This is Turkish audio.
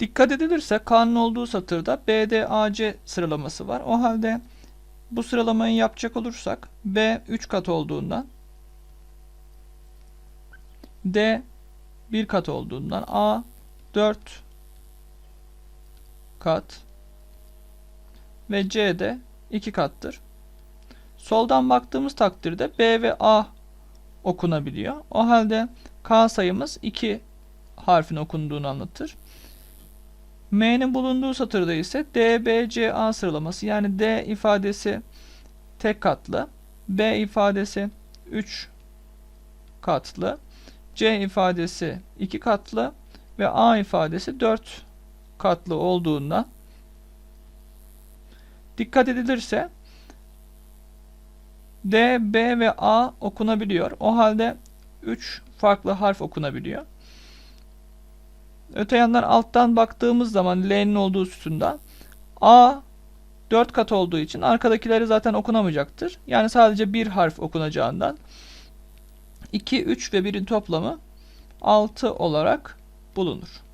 Dikkat edilirse K'nın olduğu satırda BDAC sıralaması var. O halde bu sıralamayı yapacak olursak B 3 kat olduğundan D 1 kat olduğundan A 4 kat ve C de 2 kattır. Soldan baktığımız takdirde B ve A okunabiliyor. O halde K sayımız 2 harfin okunduğunu anlatır. M'nin bulunduğu satırda ise D, B, C, A sıralaması yani D ifadesi tek katlı, B ifadesi 3 katlı, C ifadesi 2 katlı ve A ifadesi 4 katlı olduğundan dikkat edilirse D, B ve A okunabiliyor. O halde 3 farklı harf okunabiliyor. Öte yandan alttan baktığımız zaman L'nin olduğu sütundan A 4 kat olduğu için arkadakileri zaten okunamayacaktır. Yani sadece bir harf okunacağından 2, 3 ve 1'in toplamı 6 olarak bulunur.